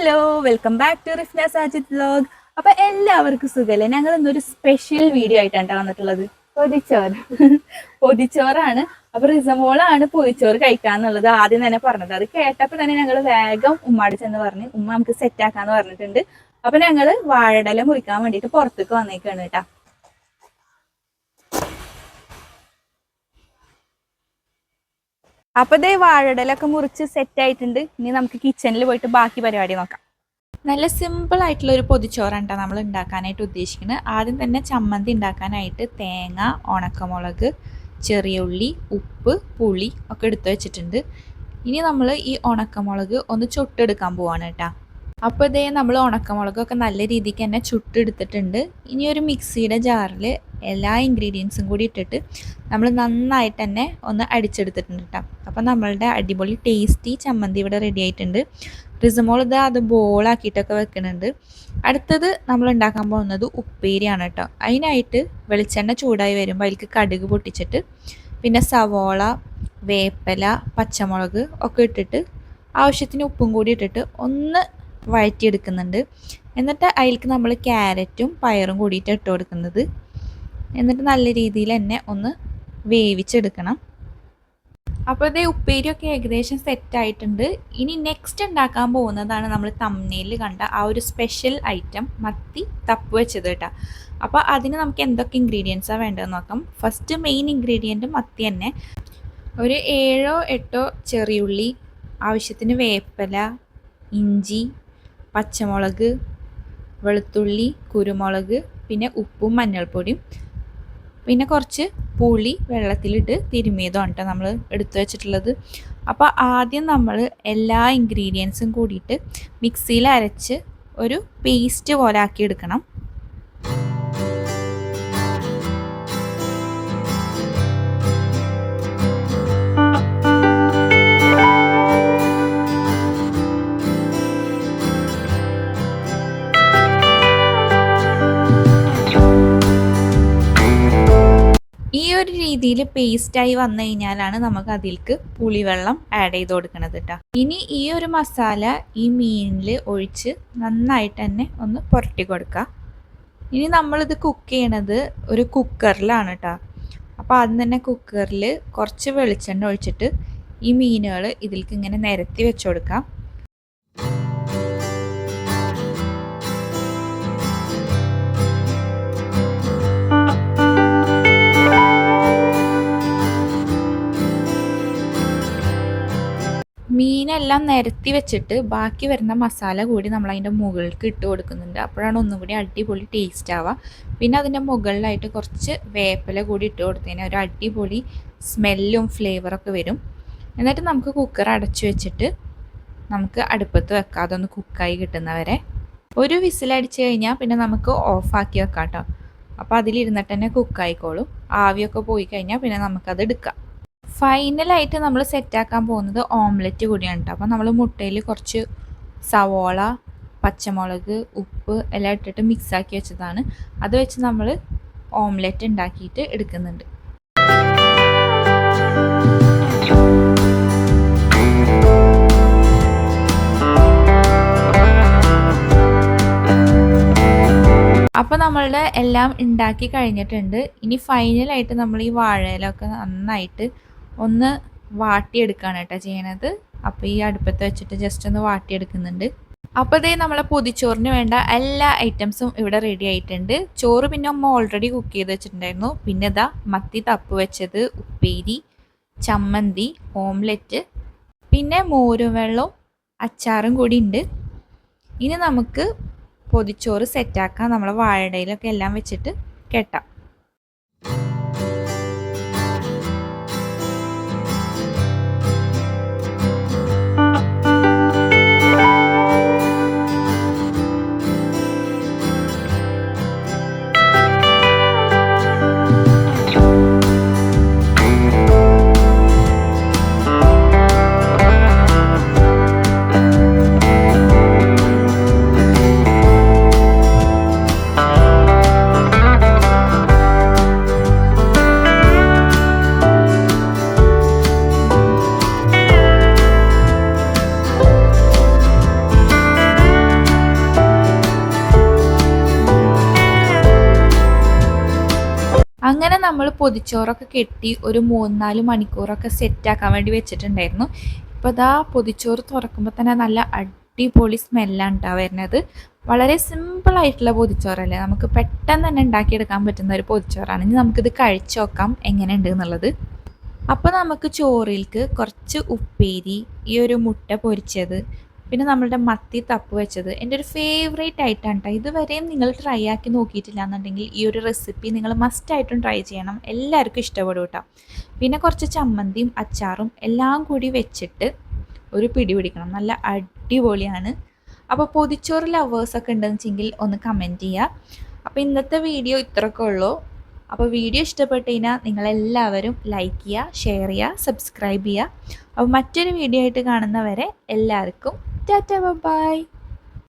Hello welcome back to Rifna Sajith blog അപ്പൊ എല്ലാവർക്കും സുഖല്ലേ? ഞങ്ങൾ ഇന്നൊരു സ്പെഷ്യൽ വീഡിയോ ആയിട്ടാണ് വന്നിട്ടുള്ളത്. പൊതിച്ചോറ്. പൊതിച്ചോറാണ്. അപ്പൊ റിസമോളാണ് പൊതിച്ചോറ് കഴിക്കാന്നുള്ളത് ആദ്യം തന്നെ പറഞ്ഞത്. അത് കേട്ടപ്പോ തന്നെ ഞങ്ങൾ വേഗം ഉമ്മാടിച്ചെന്ന് പറഞ്ഞ്. ഉമ്മ നമുക്ക് സെറ്റ് ആക്കാന്ന് പറഞ്ഞിട്ടുണ്ട്. അപ്പൊ ഞങ്ങൾ വാഴടല മുറിക്കാൻ വേണ്ടിട്ട് പുറത്തേക്ക് വന്നേക്കാണ് കേട്ടാ. അപ്പൊ ഇതേ വാഴടലൊക്കെ മുറിച്ച് സെറ്റ് ആയിട്ടുണ്ട്. ഇനി നമുക്ക് കിച്ചണിൽ പോയിട്ട് ബാക്കി പരിപാടി നോക്കാം. നല്ല സിമ്പിൾ ആയിട്ടുള്ള ഒരു പൊതിച്ചോറാണ് കേട്ടോ നമ്മൾ ഉണ്ടാക്കാനായിട്ട് ഉദ്ദേശിക്കുന്നത് ആദ്യം തന്നെ ചമ്മന്തി ഉണ്ടാക്കാനായിട്ട് തേങ്ങ ഉണക്കമുളക് ചെറിയ ഉള്ളി ഉപ്പ് പുളി ഒക്കെ എടുത്തു വെച്ചിട്ടുണ്ട്. ഇനി നമ്മൾ ഈ ഉണക്കമുളക് ഒന്ന് ചുട്ടെടുക്കാൻ പോവാണ് കേട്ടോ അപ്പോൾ ഇതേ നമ്മൾ ഉണക്കമുളകൊക്കെ നല്ല രീതിക്ക് തന്നെ ചുട്ടെടുത്തിട്ടുണ്ട്. ഇനി ഒരു മിക്സിയുടെ ജാറിൽ എല്ലാ ഇൻഗ്രീഡിയൻസും കൂടി ഇട്ടിട്ട് നമ്മൾ നന്നായിട്ട് തന്നെ ഒന്ന് അടിച്ചെടുത്തിട്ടുണ്ട് കേട്ടോ അപ്പോൾ നമ്മളുടെ അടിപൊളി ടേസ്റ്റി ചമ്മന്തി ഇവിടെ റെഡി ആയിട്ടുണ്ട്. റിസമോൾ ഇത് അത് ബോളാക്കിയിട്ടൊക്കെ വെക്കുന്നുണ്ട്. അടുത്തത് നമ്മൾ ഉണ്ടാക്കാൻ പോകുന്നത് ഉപ്പേരിയാണ് കേട്ടോ അതിനായിട്ട് വെളിച്ചെണ്ണ ചൂടായി വരുമ്പോൾ അതിലേക്ക് കടുക് പൊട്ടിച്ചിട്ട് പിന്നെ സവോള വേപ്പല പച്ചമുളക് ഒക്കെ ഇട്ടിട്ട് ആവശ്യത്തിന് ഉപ്പും കൂടി ഇട്ടിട്ട് ഒന്ന് വഴറ്റിയെടുക്കുന്നുണ്ട്. എന്നിട്ട് അതിലേക്ക് നമ്മൾ ക്യാരറ്റും പയറും കൂടിയിട്ട് ഇട്ട് കൊടുക്കുന്നത്. എന്നിട്ട് നല്ല രീതിയിൽ തന്നെ ഒന്ന് വേവിച്ചെടുക്കണം. അപ്പോൾ ഇതേ ഉപ്പേരിയൊക്കെ ഏകദേശം സെറ്റായിട്ടുണ്ട് ഇനി നെക്സ്റ്റ് ഉണ്ടാക്കാൻ പോകുന്നതാണ് നമ്മൾ തമ്മനയിൽ കണ്ട ആ ഒരു സ്പെഷ്യൽ ഐറ്റം മത്തി തപ്പ് വെച്ചത് കേട്ടോ. അപ്പോൾ അതിന് നമുക്ക് എന്തൊക്കെ ഇൻഗ്രീഡിയൻസാണ് വേണ്ടതെന്ന് നോക്കാം. ഫസ്റ്റ് മെയിൻ ഇൻഗ്രീഡിയന്റ് മത്തി തന്നെ. ഒരു ഏഴോ എട്ടോ ചെറിയുള്ളി ആവശ്യത്തിന് വേപ്പില ഇഞ്ചി പച്ചമുളക് വെളുത്തുള്ളി കുരുമുളക് പിന്നെ ഉപ്പും മഞ്ഞൾപ്പൊടിയും. പിന്നെ കുറച്ച് പുളി വെള്ളത്തിലിട്ട് തിരുമിയതാണ് കേട്ടോ നമ്മൾ എടുത്തു വെച്ചിട്ടുള്ളത്. അപ്പോൾ ആദ്യം നമ്മൾ എല്ലാ ഇൻഗ്രീഡിയൻസും കൂടിയിട്ട് മിക്സിയിൽ അരച്ച് ഒരു പേസ്റ്റ് പോലെ ആക്കി എടുക്കണം. ഒരു രീതിയിൽ പേസ്റ്റായി വന്നു കഴിഞ്ഞാലാണ് നമുക്ക് അതിലേക്ക് പുളിവെള്ളം ആഡ് ചെയ്ത് കൊടുക്കുന്നത് കേട്ടോ ഇനി ഈ ഒരു മസാല ഈ മീനിൽ ഒഴിച്ച് നന്നായിട്ട് തന്നെ ഒന്ന് പുരട്ടി കൊടുക്കുക ഇനി നമ്മളിത് കുക്ക് ചെയ്യണത് ഒരു കുക്കറിലാണ് കേട്ടോ അപ്പോൾ ആദ്യം തന്നെ കുക്കറിൽ കുറച്ച് വെളിച്ചെണ്ണ ഒഴിച്ചിട്ട് ഈ മീനുകൾ ഇതിലേക്ക് ഇങ്ങനെ നിരത്തി വെച്ച് കൊടുക്കാം. മീനെല്ലാം നിരത്തി വെച്ചിട്ട് ബാക്കി വരുന്ന മസാല കൂടി നമ്മൾ അതിന്റെ മുകളിലേക്ക് ഇട്ട് കൊടുക്കുന്നുണ്ട്. അപ്പോഴാണ് ഒന്നും കൂടി അടിപൊളി ടേസ്റ്റ് ആവുക. പിന്നെ അതിന്റെ മുകളിലായിട്ട് കുറച്ച് വേപ്പില കൂടി ഇട്ട് കൊടുത്തതിന് ഒരു അടിപൊളി സ്മെല്ലും ഫ്ലേവറൊക്കെ വരും. എന്നിട്ട് നമുക്ക് കുക്കർ അടച്ചു വെച്ചിട്ട് നമുക്ക് അടുപ്പത്ത് വെക്കാം. അതൊന്ന് കുക്കായി കിട്ടുന്നവരെ. ഒരു വിസിലടിച്ച് കഴിഞ്ഞാൽ പിന്നെ നമുക്ക് ഓഫാക്കി വെക്കാം കേട്ടോ. അപ്പോൾ അതിലിരുന്നിട്ട് തന്നെ കുക്കായിക്കോളും ആവിയൊക്കെ പോയി കഴിഞ്ഞാൽ പിന്നെ നമുക്കത് എടുക്കാം. ഫൈനലായിട്ട് നമ്മൾ സെറ്റാക്കാൻ പോകുന്നത് ഓംലെറ്റ് കൂടിയാണ് കേട്ടോ അപ്പോൾ നമ്മൾ മുട്ടയിൽ കുറച്ച് സവോള പച്ചമുളക് ഉപ്പ് എല്ലാം ഇട്ടിട്ട് മിക്സാക്കി വെച്ചതാണ്. അത് വെച്ച് നമ്മൾ ഓംലെറ്റ് ഉണ്ടാക്കിയിട്ട് എടുക്കുന്നുണ്ട്. അപ്പോൾ നമ്മളുടെ എല്ലാം ഉണ്ടാക്കി കഴിഞ്ഞിട്ടുണ്ട്. ഇനി ഫൈനലായിട്ട് നമ്മൾ ഈ വാഴയിലൊക്കെ നന്നായിട്ട് ഒന്ന് വാട്ടിയെടുക്കുകയാണ് കേട്ടോ ചെയ്യണത്. അപ്പോൾ ഈ അടുപ്പത്ത് വെച്ചിട്ട് ജസ്റ്റ് ഒന്ന് വാട്ടിയെടുക്കുന്നുണ്ട്. അപ്പോൾ ഇതേ നമ്മളെ പൊതിച്ചോറിന് വേണ്ട എല്ലാ ഐറ്റംസും ഇവിടെ റെഡി ആയിട്ടുണ്ട്. ചോറ് പിന്നെ അമ്മ ഓൾറെഡി കുക്ക് ചെയ്ത് വെച്ചിട്ടുണ്ടായിരുന്നു. പിന്നെ ഇതാ മത്തി തപ്പ് വെച്ചത് ഉപ്പേരി ചമ്മന്തി ഓംലെറ്റ് പിന്നെ മോരും വെള്ളവും അച്ചാറും കൂടി ഉണ്ട്. ഇനി നമുക്ക് പൊതിച്ചോറ് സെറ്റാക്കാം നമ്മളെ വാഴയിലൊക്കെ എല്ലാം വെച്ചിട്ട് കെട്ടാം. അങ്ങനെ നമ്മൾ പൊതിച്ചോറൊക്കെ കെട്ടി ഒരു മൂന്നാൽ മണിക്കൂറൊക്കെ സെറ്റാക്കാൻ വേണ്ടി വെച്ചിട്ടുണ്ടായിരുന്നു. ഇപ്പോൾ ഇതാ പൊതിച്ചോറ് തുറക്കുമ്പോൾ തന്നെ നല്ല അടിപൊളി സ്മെല്ലാണ് കേട്ടോ വരുന്നത്. വളരെ സിമ്പിളായിട്ടുള്ള പൊതിച്ചോറല്ലേ? നമുക്ക് പെട്ടെന്ന് തന്നെ ഉണ്ടാക്കിയെടുക്കാൻ പറ്റുന്ന ഒരു പൊതിച്ചോറാണ്. ഇനി നമുക്കിത് കഴിച്ചു നോക്കാം എങ്ങനെയുണ്ട് എന്നുള്ളത്. അപ്പോൾ നമുക്ക് ചോറിലേക്ക് കുറച്ച് ഉപ്പേരി ഈ ഒരു മുട്ട പൊരിച്ചത് പിന്നെ നമ്മളുടെ മത്തി തപ്പ് വെച്ചത്. എന്റെ ഒരു ഫേവറേറ്റ് ആയിട്ടാണ് കേട്ടോ ഇതുവരെയും നിങ്ങൾ ട്രൈ ആക്കി നോക്കിയിട്ടില്ല എന്നുണ്ടെങ്കിൽ ഈ ഒരു റെസിപ്പി നിങ്ങൾ മസ്റ്റായിട്ടും ട്രൈ ചെയ്യണം. എല്ലാവർക്കും ഇഷ്ടപ്പെടും കേട്ടോ പിന്നെ കുറച്ച് ചമ്മന്തിയും അച്ചാറും എല്ലാം കൂടി വെച്ചിട്ട് ഒരു പിടി പിടിക്കണം. നല്ല അടിപൊളിയാണ്. അപ്പോൾ പൊതിച്ചോറ് ലവേഴ്സൊക്കെ ഉണ്ടെന്ന് വെച്ചെങ്കിൽ ഒന്ന് കമന്റ് ചെയ്യുക അപ്പോൾ ഇന്നത്തെ വീഡിയോ ഇത്രയൊക്കെ ഉള്ളൂ. അപ്പോൾ വീഡിയോ ഇഷ്ടപ്പെട്ട് കഴിഞ്ഞാൽ നിങ്ങളെല്ലാവരും ലൈക്ക് ചെയ്യുക ഷെയർ ചെയ്യുക സബ്സ്ക്രൈബ് ചെയ്യുക അപ്പോൾ മറ്റൊരു വീഡിയോ ആയിട്ട് കാണുന്നവരെ എല്ലാവർക്കും Tata, bye bye.